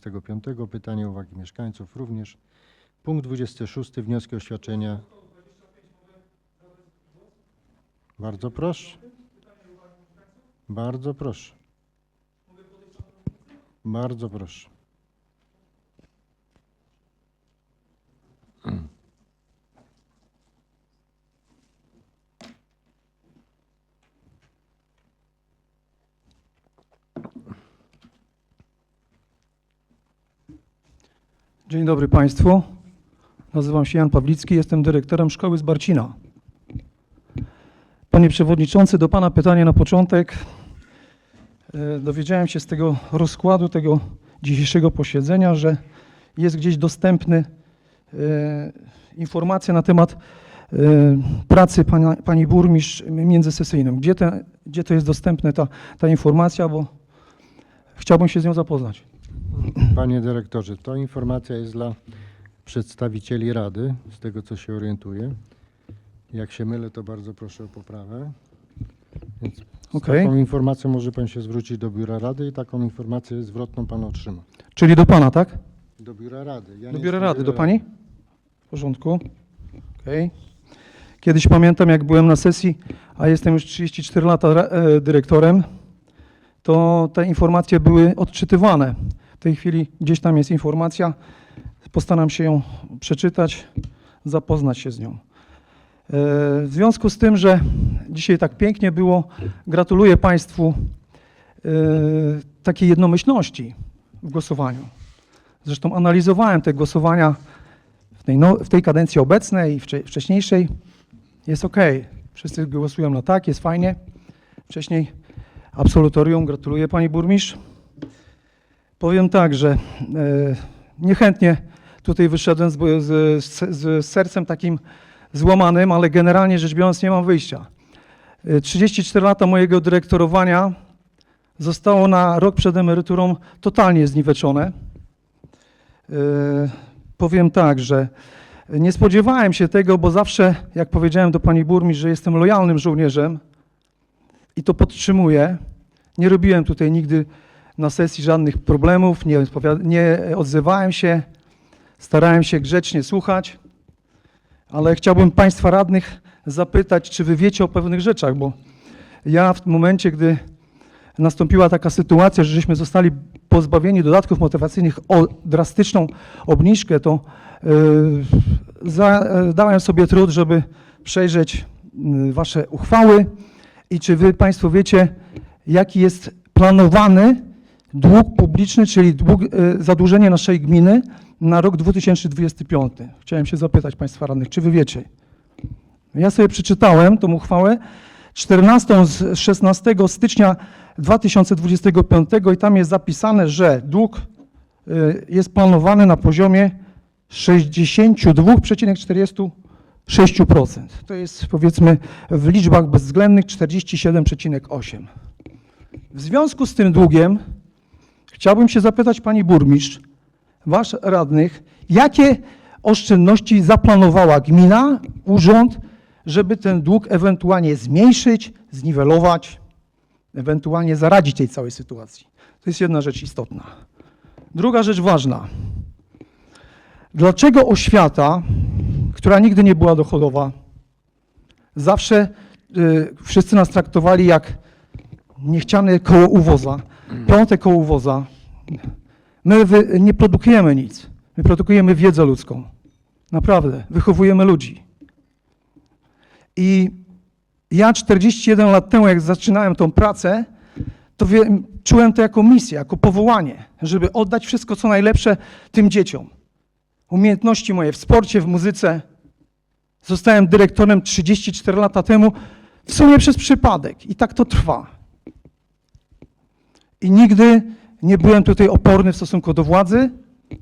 25. Pytanie, uwagi mieszkańców również. Punkt 26. Wnioski o świadczenia. Bardzo proszę. Bardzo proszę. Bardzo proszę. Dzień dobry Państwu. Nazywam się Jan Pawlicki, jestem dyrektorem szkoły z Barcina. Panie Przewodniczący, do Pana pytanie na początek. E, Dowiedziałem się z tego rozkładu tego dzisiejszego posiedzenia, że jest gdzieś dostępny e, informacja na temat e, pracy pana, Pani Burmistrz międzysesyjną. Gdzie, te, gdzie to jest dostępne ta, ta informacja, bo chciałbym się z nią zapoznać. Panie dyrektorze, to informacja jest dla przedstawicieli Rady, z tego co się orientuję. Jak się mylę, to bardzo proszę o poprawę. Więc z Okej. taką informacją może Pan się zwrócić do Biura Rady i taką informację zwrotną Pan otrzyma. Czyli do Pana, tak? Do Biura Rady. Ja Do biura jestem rady, do pani? W porządku. Okej. Kiedyś pamiętam, jak byłem na sesji, a jestem już 34 lata ra- e, dyrektorem, to te informacje były odczytywane. Tej chwili gdzieś tam jest informacja. Postaram się ją przeczytać, zapoznać się z nią. E, W związku z tym, że dzisiaj tak pięknie było, gratuluję Państwu e, takiej jednomyślności w głosowaniu. Zresztą analizowałem te głosowania w tej, no, w tej kadencji obecnej i wcze- wcześniejszej. Jest ok. Wszyscy głosują na tak, jest fajnie. Wcześniej absolutorium, gratuluję pani burmistrz. Powiem tak, że e, niechętnie tutaj wyszedłem z, z, z, sercem takim złamanym, ale generalnie rzecz biorąc nie mam wyjścia. E, 34 lata mojego dyrektorowania zostało na rok przed emeryturą totalnie zniweczone. E, Powiem tak, że nie spodziewałem się tego, bo zawsze, jak powiedziałem do pani burmistrz, że jestem lojalnym żołnierzem i to podtrzymuję. Nie robiłem tutaj nigdy na sesji żadnych problemów, nie, nie odzywałem się, starałem się grzecznie słuchać, ale chciałbym państwa radnych zapytać, czy wy wiecie o pewnych rzeczach, bo ja w momencie, gdy nastąpiła taka sytuacja, że żeśmy zostali pozbawieni dodatków motywacyjnych o drastyczną obniżkę, to yy, za, e, dałem sobie trud, żeby przejrzeć yy, wasze uchwały i czy wy państwo wiecie, jaki jest planowany dług publiczny, czyli dług, yy, zadłużenie naszej gminy na rok 2025. Chciałem się zapytać państwa radnych, czy wy wiecie? Ja sobie przeczytałem tą uchwałę 14 z 16 stycznia 2025 i tam jest zapisane, że dług y, jest planowany na poziomie 62,46%. To jest powiedzmy w liczbach bezwzględnych 47,8%. W związku z tym długiem chciałbym się zapytać pani burmistrz, wasz radnych, jakie oszczędności zaplanowała gmina, urząd, żeby ten dług ewentualnie zmniejszyć, zniwelować, ewentualnie zaradzić tej całej sytuacji. To jest jedna rzecz istotna. Druga rzecz ważna. Dlaczego oświata, która nigdy nie była dochodowa, zawsze y, wszyscy nas traktowali jak niechciane koło uwoza, piąte koło uwoza. My nie produkujemy nic. My produkujemy wiedzę ludzką. Naprawdę. Wychowujemy ludzi. I ja 41 lat temu, jak zaczynałem tą pracę, to czułem to jako misję, jako powołanie, żeby oddać wszystko, co najlepsze tym dzieciom. Umiejętności moje w sporcie, w muzyce. Zostałem dyrektorem 34 lata temu, w sumie przez przypadek. I tak to trwa. I nigdy nie byłem tutaj oporny w stosunku do władzy,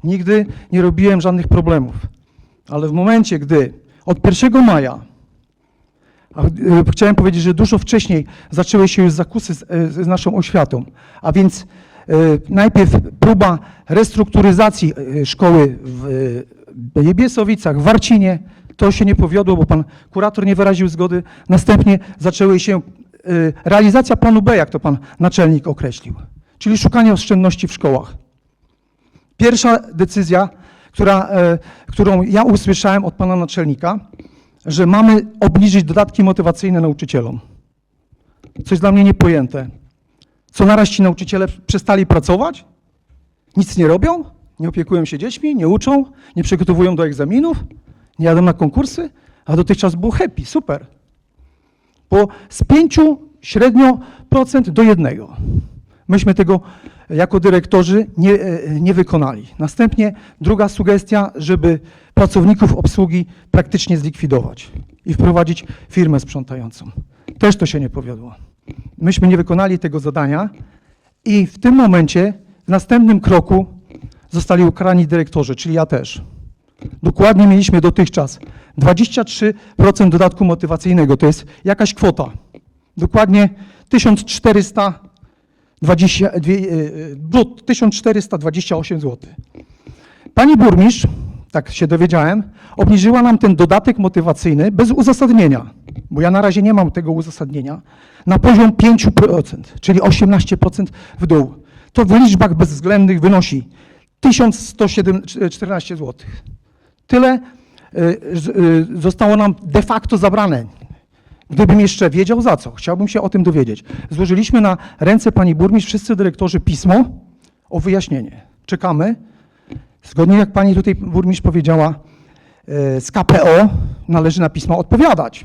nigdy nie robiłem żadnych problemów. Ale w momencie, gdy od 1 maja a, y, Chciałem powiedzieć, że dużo wcześniej zaczęły się już zakusy z, y, z naszą oświatą, a więc y, najpierw próba restrukturyzacji szkoły w Jebiesowicach, w Warcinie. To się nie powiodło, bo pan kurator nie wyraził zgody. Następnie zaczęły się realizacja planu B, jak to pan naczelnik określił, czyli szukanie oszczędności w szkołach. Pierwsza decyzja, która, e, którą ja usłyszałem od pana naczelnika, że mamy obniżyć dodatki motywacyjne nauczycielom. Coś dla mnie niepojęte. Co naraz ci nauczyciele przestali pracować? Nic nie robią? Nie opiekują się dziećmi? Nie uczą? Nie przygotowują do egzaminów? Nie jadą na konkursy? A dotychczas było happy, super. Bo z pięciu średnio procent do jednego. Myśmy tego jako dyrektorzy nie, e, nie wykonali. Następnie druga sugestia, żeby pracowników obsługi praktycznie zlikwidować i wprowadzić firmę sprzątającą. Też to się nie powiodło. Myśmy nie wykonali tego zadania i w tym momencie, w następnym kroku zostali ukarani dyrektorzy, czyli ja też. Dokładnie mieliśmy dotychczas 23% dodatku motywacyjnego, to jest jakaś kwota. Dokładnie 1400 20, 1428 zł. Pani burmistrz, tak się dowiedziałem, obniżyła nam ten dodatek motywacyjny bez uzasadnienia, bo ja na razie nie mam tego uzasadnienia, na poziom 5%, czyli 18% w dół. To w liczbach bezwzględnych wynosi 1114 zł. Tyle e, e, zostało nam de facto zabrane. Gdybym jeszcze wiedział za co, chciałbym się o tym dowiedzieć. Złożyliśmy na ręce pani burmistrz, wszyscy dyrektorzy pismo o wyjaśnienie. Czekamy. Zgodnie jak pani tutaj burmistrz powiedziała, y, z KPO należy na pismo odpowiadać.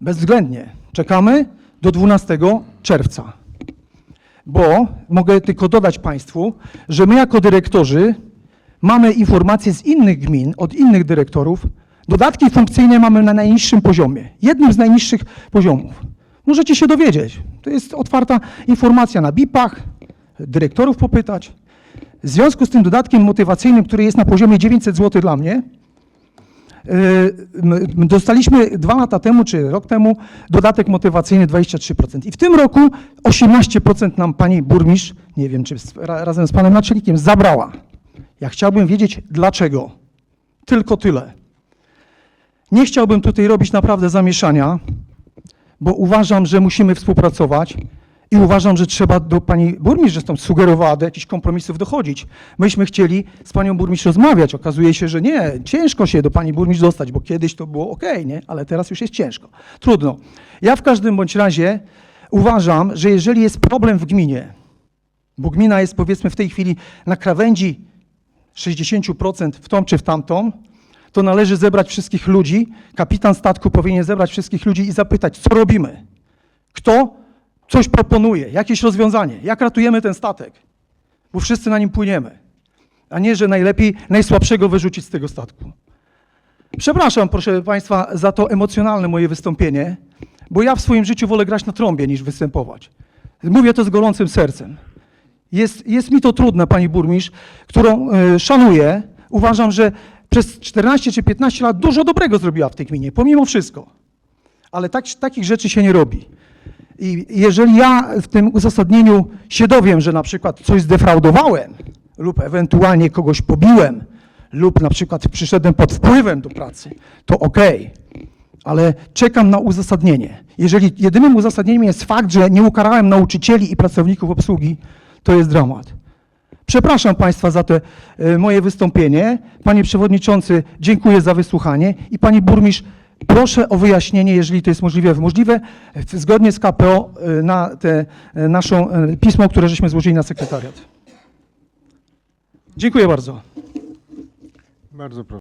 Bezwzględnie. Czekamy do 12 czerwca. Bo mogę tylko dodać Państwu, że my jako dyrektorzy mamy informacje z innych gmin, od innych dyrektorów. Dodatki funkcyjne mamy na najniższym poziomie, jednym z najniższych poziomów. Możecie się dowiedzieć. To jest otwarta informacja na BIP-ach, dyrektorów popytać. W związku z tym dodatkiem motywacyjnym, który jest na poziomie 900 zł dla mnie, m- Dostaliśmy dwa lata temu, czy rok temu, dodatek motywacyjny 23%. I w tym roku 18% nam pani burmistrz, nie wiem czy razem z panem naczelnikiem, zabrała. Ja chciałbym wiedzieć dlaczego. Tylko tyle. Nie chciałbym tutaj robić naprawdę zamieszania, bo uważam, że musimy współpracować i uważam, że trzeba do pani burmistrz zresztą sugerowała do jakichś kompromisów dochodzić. Myśmy chcieli z panią burmistrz rozmawiać. Okazuje się, że nie, ciężko się do pani burmistrz dostać, bo kiedyś to było ok, nie? ale teraz już jest ciężko. Trudno. Ja w każdym bądź razie uważam, że jeżeli jest problem w gminie, bo gmina jest powiedzmy w tej chwili na krawędzi 60% w tą czy w tamtą, to należy zebrać wszystkich ludzi. Kapitan statku powinien zebrać wszystkich ludzi i zapytać, co robimy. Kto coś proponuje, jakieś rozwiązanie, jak ratujemy ten statek, bo wszyscy na nim płyniemy, a nie, że najlepiej najsłabszego wyrzucić z tego statku. Przepraszam, proszę Państwa, za to emocjonalne moje wystąpienie, bo ja w swoim życiu wolę grać na trąbie niż występować. Mówię to z gorącym sercem. Jest, jest mi to trudne, pani burmistrz, którą e, szanuję. Uważam, że przez 14 czy 15 lat dużo dobrego zrobiła w tej gminie, pomimo wszystko. Ale tak, takich rzeczy się nie robi. I jeżeli ja w tym uzasadnieniu się dowiem, że na przykład coś zdefraudowałem lub ewentualnie kogoś pobiłem lub na przykład przyszedłem pod wpływem do pracy, to okej. Ale czekam na uzasadnienie. Jeżeli jedynym uzasadnieniem jest fakt, że nie ukarałem nauczycieli i pracowników obsługi, to jest dramat. Przepraszam Państwa za to e, moje wystąpienie. Panie Przewodniczący, dziękuję za wysłuchanie i Pani Burmistrz, proszę o wyjaśnienie, jeżeli to jest możliwe, możliwe zgodnie z KPO e, na te e, naszą pismo, które żeśmy złożyli na sekretariat. Dziękuję bardzo. Bardzo proszę.